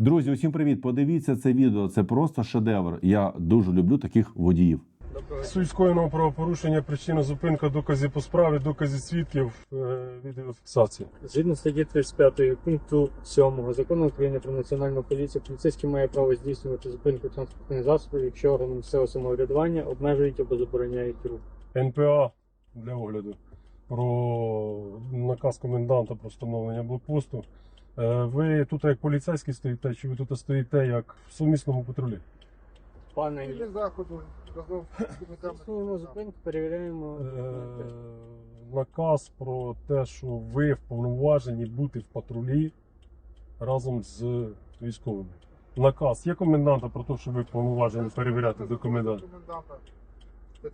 Друзі, усім привіт! Подивіться це відео. Це просто шедевр. Я дуже люблю таких водіїв. Суть скоєного правопорушення, причина зупинка, докази по справі, докази свідків, е, відеофіксація. Згідно статті 35 пункту 7 закону України про національну поліцію, поліцейський має право здійснювати зупинку транспортних засобів, якщо органи місцевого самоврядування обмежують або забороняють рух. НПА для огляду про наказ коменданта про встановлення блокпосту. Е, Ви тут як поліцейський стоїте, чи ви тут стоїте як в сумісному патрулі? Пане, Цілі заходу разом з здійснюємо зупинку, перевіряємо. Е, Наказ про те, що ви вповноважені бути в патрулі разом з військовими. Наказ є коменданта про те, що ви вповноважені перевіряти документи.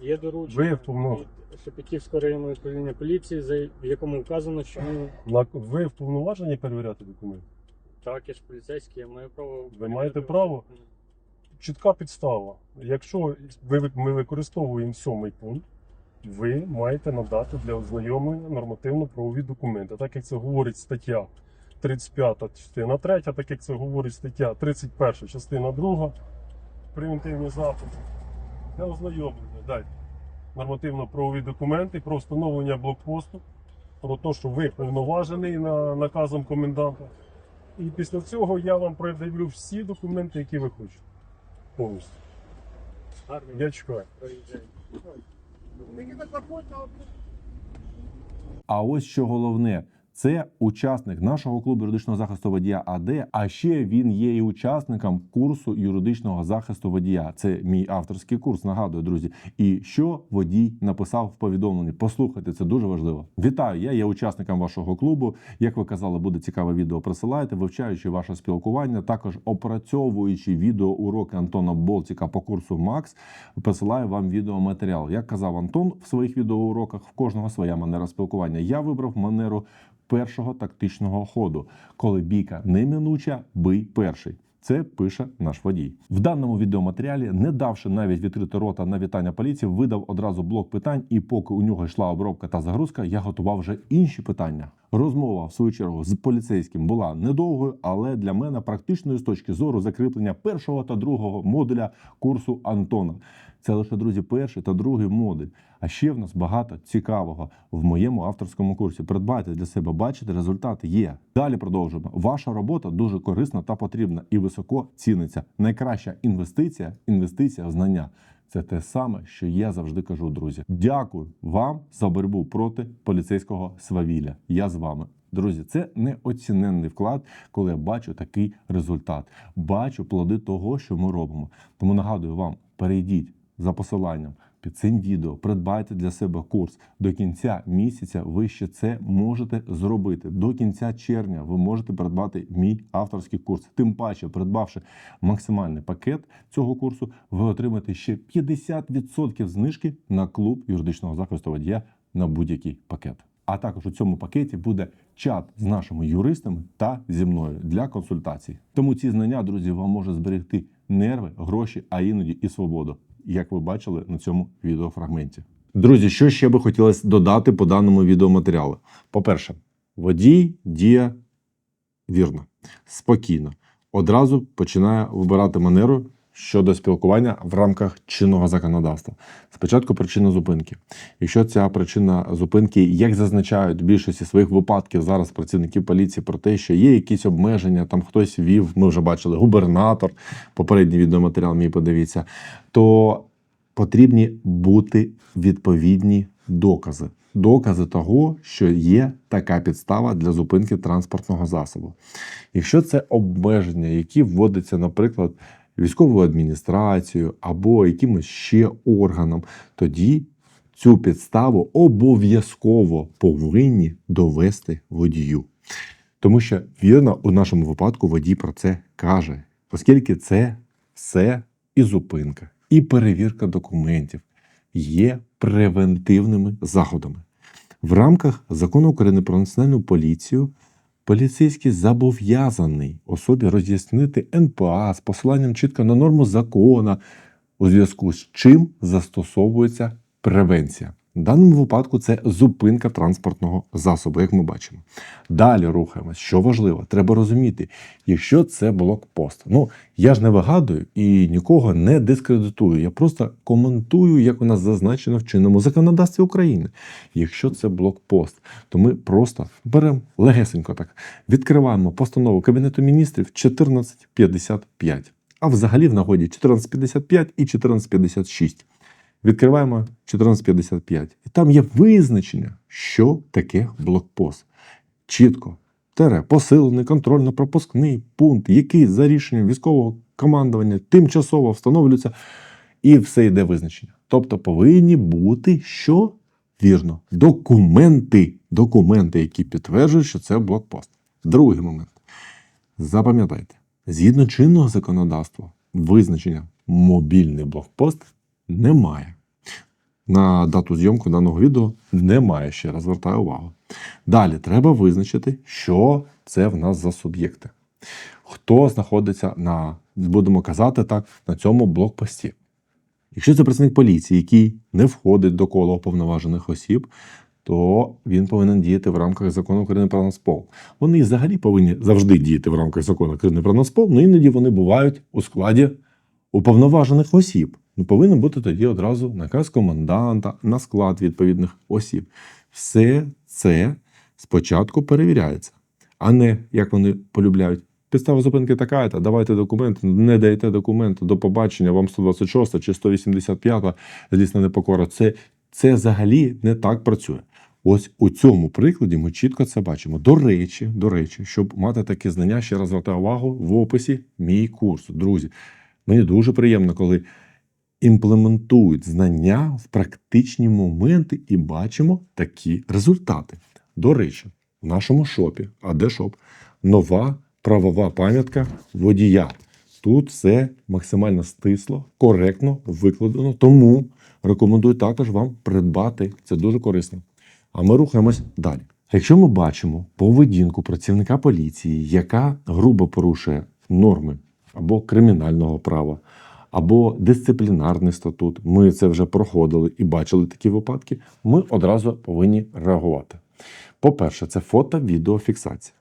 Є доручення Ви від Шепетівського районного управління поліції, за- в якому вказано, що ми На- Ви вповноважені перевіряти документи? так, я ж поліцейський, я маю право. Ви маєте право? документи. Чітка підстава. Якщо ви, ми використовуємо сьомий пункт, ви маєте надати для ознайомлення нормативно-правові документи, так як це говорить стаття 35 частина 3, так як це говорить стаття 31 частина 2, превентивні заходи для ознайомлення. Дайте нормативно-правові документи про встановлення блокпосту, про те, що ви повноважений на наказом коменданта. І після цього я вам пред'явлю всі документи, які ви хочете. Повністю. Я чекаю. А ось що головне. Це учасник нашого клубу юридичного захисту водія АД. А ще він є і учасником курсу юридичного захисту водія. Це мій авторський курс. Нагадую, друзі. І що водій написав в повідомленні? Послухайте, це дуже важливо. Вітаю! Я є учасником вашого клубу. Як ви казали, буде цікаве відео. Присилайте, вивчаючи ваше спілкування. Також опрацьовуючи відеоуроки Антона Болтіка по курсу Макс, посилаю вам відеоматеріал. Як казав Антон в своїх відеоуроках, в кожного своя манера спілкування. Я вибрав манеру першого тактичного ходу, коли бійка неминуча, бий перший. Це пише наш водій. В даному відеоматеріалі, не давши навіть відкрити рота на вітання поліції, видав одразу блок питань, і поки у нього йшла обробка та загрузка, я готував вже інші питання. Розмова, в свою чергу, з поліцейським була недовгою, але для мене практичною з точки зору закріплення першого та другого модуля курсу Антона. Це лише друзі, перший та другий модуль. А ще в нас багато цікавого в моєму авторському курсі. Придбайте для себе, бачите, результати є. Далі продовжуємо. Ваша робота дуже корисна та потрібна і високо ціниться. Найкраща інвестиція інвестиція в знання. Це те саме, що я завжди кажу, друзі. Дякую вам за боротьбу проти поліцейського свавілля. Я з вами. Друзі, це неоціненний вклад, коли я бачу такий результат. Бачу плоди того, що ми робимо. Тому нагадую вам, перейдіть за посиланням під цим відео, придбайте для себе курс. До кінця місяця ви ще це можете зробити. До кінця червня ви можете придбати мій авторський курс. Тим паче, придбавши максимальний пакет цього курсу, ви отримаєте ще 50% знижки на клуб юридичного захисту водія на будь-який пакет. А також у цьому пакеті буде чат з нашими юристами та зі мною для консультацій. Тому ці знання, друзі, вам може зберегти нерви, гроші, а іноді і свободу, як ви бачили на цьому відеофрагменті. Друзі, що ще би хотілося додати по даному відеоматеріалу? По-перше, водій діє вірно, спокійно. Одразу починає вибирати манеру щодо спілкування в рамках чинного законодавства. Спочатку причина зупинки. Якщо ця причина зупинки, як зазначають в більшості своїх випадків зараз працівники поліції про те, що є якісь обмеження, там хтось вів, ми вже бачили, губернатор, попередній відеоматеріал мій подивіться, то потрібні бути відповідні докази. Докази того, що є така підстава для зупинки транспортного засобу. Якщо це обмеження, які вводяться, наприклад, військовою адміністрацією або якимось ще органом, тоді цю підставу обов'язково повинні довести водію. Тому що вірно, у нашому випадку водій про це каже, оскільки це все і зупинка, і перевірка документів є превентивними заходами. В рамках закону України про національну поліцію поліцейський зобов'язаний особі роз'яснити НПА з посиланням чітко на норму закона, у зв'язку з чим застосовується превенція. В даному випадку це зупинка транспортного засобу, як ми бачимо. Далі рухаємось. Що важливо, треба розуміти, якщо це блокпост. Ну я ж не вигадую і нікого не дискредитую. Я просто коментую, як у нас зазначено в чинному законодавстві України. Якщо це блокпост, то ми просто беремо легесенько так, відкриваємо постанову Кабінету міністрів 1455. А взагалі в нагоді 1455 і 1456. Відкриваємо 1455. І там є визначення, що таке блокпост. Чітко. Тере, посилений контрольно-пропускний пункт, який за рішенням військового командування тимчасово встановлюється, і все йде визначення. Тобто повинні бути що? Вірно, документи, документи, які підтверджують, що це блокпост. Другий момент. Запам'ятайте, згідно чинного законодавства, визначення мобільний блокпост немає. На дату зйомку даного відео немає, ще раз звертаю увагу. Далі треба визначити, що це в нас за суб'єкти. Хто знаходиться на, будемо казати так, на цьому блокпості. Якщо це працівник поліції, який не входить до кола уповноважених осіб, то він повинен діяти в рамках закону України про Нацпол. Вони взагалі повинні завжди діяти в рамках закону України про Нацпол, але іноді вони бувають у складі уповноважених осіб. Ну, повинен бути тоді одразу наказ коменданта на склад відповідних осіб. Все це спочатку перевіряється, а не як вони полюбляють. Підстава зупинки така, та давайте документи, не даєте документи, до побачення, вам 126 чи 185 злісна непокора. Це, це взагалі не так працює. Ось у цьому прикладі ми чітко це бачимо. До речі, до речі, щоб мати такі знання, ще раз звертаю увагу в описі мій курс. Друзі, мені дуже приємно, коли імплементують знання в практичні моменти і бачимо такі результати. До речі, в нашому шопі, а де шоп? Нова правова пам'ятка водія. Тут все максимально стисло, коректно викладено. Тому рекомендую також вам придбати. Це дуже корисно. А ми рухаємось далі. Якщо ми бачимо поведінку працівника поліції, яка грубо порушує норми або кримінального права, або дисциплінарний статут, ми це вже проходили і бачили такі випадки, ми одразу повинні реагувати. По-перше, це фото-відеофіксація.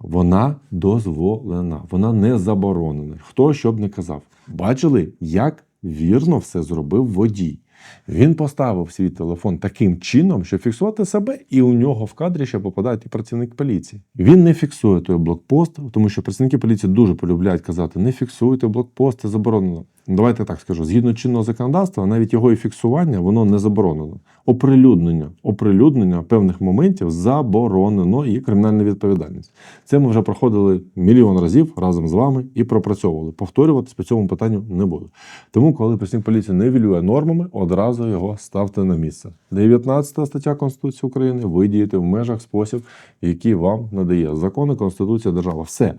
Вона дозволена, вона не заборонена. Хто що б не казав. Бачили, як вірно все зробив водій. Він поставив свій телефон таким чином, щоб фіксувати себе, і у нього в кадрі ще попадає і працівник поліції. Він не фіксує той блокпост, тому що працівники поліції дуже полюбляють казати: не фіксуйте блокпост, це заборонено. Давайте так скажу: згідно чинного законодавства, навіть його і фіксування воно не заборонено. Оприлюднення, оприлюднення певних моментів заборонено і кримінальна відповідальність. Це ми вже проходили мільйон разів разом з вами і пропрацьовували. Повторюватись по цьому питанню не буду. Тому, коли працівник поліції нивелює нормами, одразу його ставте на місце. 19 стаття Конституції України ви дієте в межах спосіб, який вам надає закони, Конституція, держава. Все.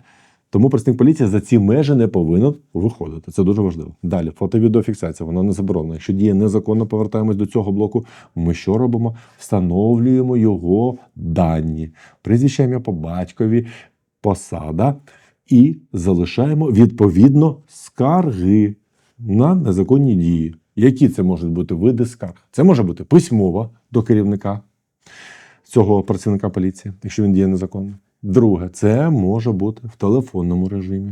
Тому працівник поліції за ці межі не повинен виходити. Це дуже важливо. Далі фото-відеофіксація, вона не заборонена. Якщо діє незаконно, повертаємось до цього блоку. Ми що робимо? Встановлюємо його дані, прізвище ім'я по батькові, посада і залишаємо відповідно скарги на незаконні дії. Які це можуть бути види скарг? Це може бути письмова до керівника цього працівника поліції, якщо він діє незаконно. Друге, це може бути в телефонному режимі.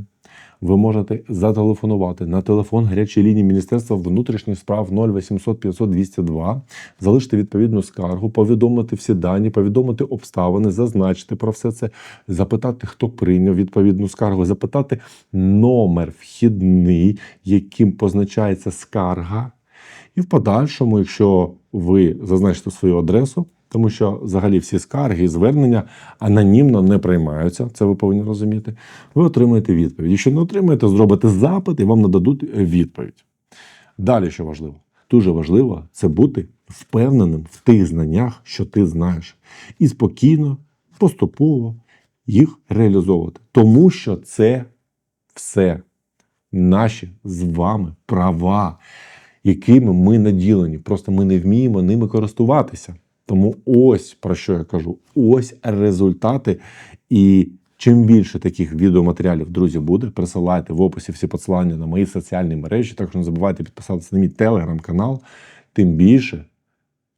Ви можете зателефонувати на телефон гарячої лінії Міністерства внутрішніх справ 0800 500 202, залишити відповідну скаргу, повідомити всі дані, повідомити обставини, зазначити про все це, запитати, хто прийняв відповідну скаргу, запитати номер вхідний, яким позначається скарга. І в подальшому, якщо ви зазначите свою адресу, тому що взагалі всі скарги і звернення анонімно не приймаються, це ви повинні розуміти. Ви отримаєте відповідь. Якщо не отримаєте, зробите запит і вам нададуть відповідь. Далі, що важливо, дуже важливо це бути впевненим в тих знаннях, що ти знаєш, і спокійно, поступово їх реалізовувати. Тому що це все наші з вами права, якими ми наділені. Просто ми не вміємо ними користуватися. Тому ось про що я кажу: ось результати. І чим більше таких відеоматеріалів, друзі, буде, присилайте в описі всі посилання на мої соціальні мережі. Також не забувайте підписатися на мій телеграм-канал. Тим більше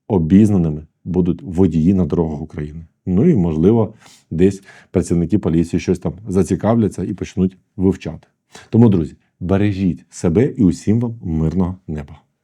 обізнаними будуть водії на дорогах України. Ну і можливо, десь працівники поліції щось там зацікавляться і почнуть вивчати. Тому, друзі, бережіть себе і усім вам мирного неба.